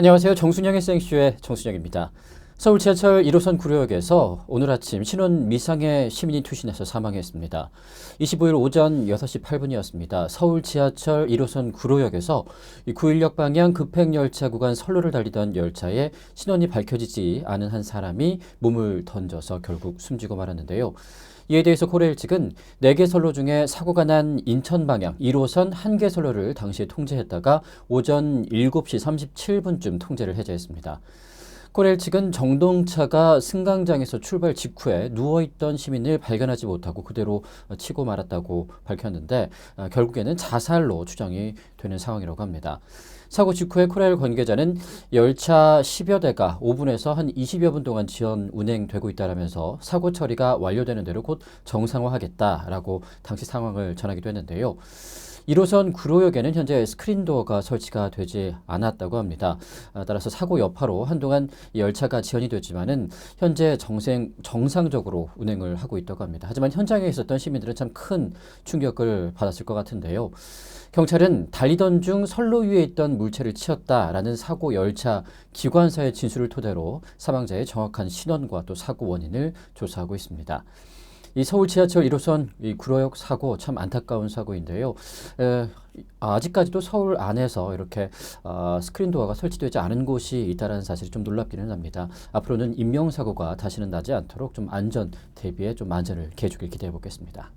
안녕하세요. 정순영의 생쇼의 정순영입니다. 서울 지하철 1호선 구로역에서 오늘 아침 신원 미상의 시민이 투신해서 사망했습니다. 25일 오전 6시 8분이었습니다. 서울 지하철 1호선 구로역에서 9일역 방향 급행열차 구간 선로를 달리던 열차에 신원이 밝혀지지 않은 한 사람이 몸을 던져서 결국 숨지고 말았는데요. 이에 대해서 코레일 측은 4개 선로 중에 사고가 난 인천 방향 1호선 1개 선로를 당시에 통제했다가 오전 7시 37분쯤 통제를 해제했습니다. 코레일 측은 정동차가 승강장에서 출발 직후에 누워있던 시민을 발견하지 못하고 그대로 치고 말았다고 밝혔는데 어, 결국에는 자살로 추정이 되는 상황이라고 합니다. 사고 직후에 코레일 관계자는 열차 10여 대가 5분에서 한 20여 분 동안 지연 운행되고 있다라면서 사고 처리가 완료되는 대로 곧 정상화하겠다라고 당시 상황을 전하기도 했는데요. 1호선 구로역에는 현재 스크린도어가 설치가 되지 않았다고 합니다. 아, 따라서 사고 여파로 한동안 이 열차가 지연이 됐지만은 현재 정생, 정상적으로 운행을 하고 있다고 합니다. 하지만 현장에 있었던 시민들은 참 큰 충격을 받았을 것 같은데요. 경찰은 달리던 중 선로 위에 있던 물체를 치었다라는 사고 열차 기관사의 진술을 토대로 사망자의 정확한 신원과 또 사고 원인을 조사하고 있습니다. 이 서울 지하철 1호선 이 구로역 사고 참 안타까운 사고인데요. 에, 아직까지도 서울 안에서 이렇게 어, 스크린 도어가 설치되지 않은 곳이 있다는 사실이 좀 놀랍기는 합니다. 앞으로는 인명 사고가 다시는 나지 않도록 좀 안전 대비에 좀 안전을 기해주길 기대해 보겠습니다.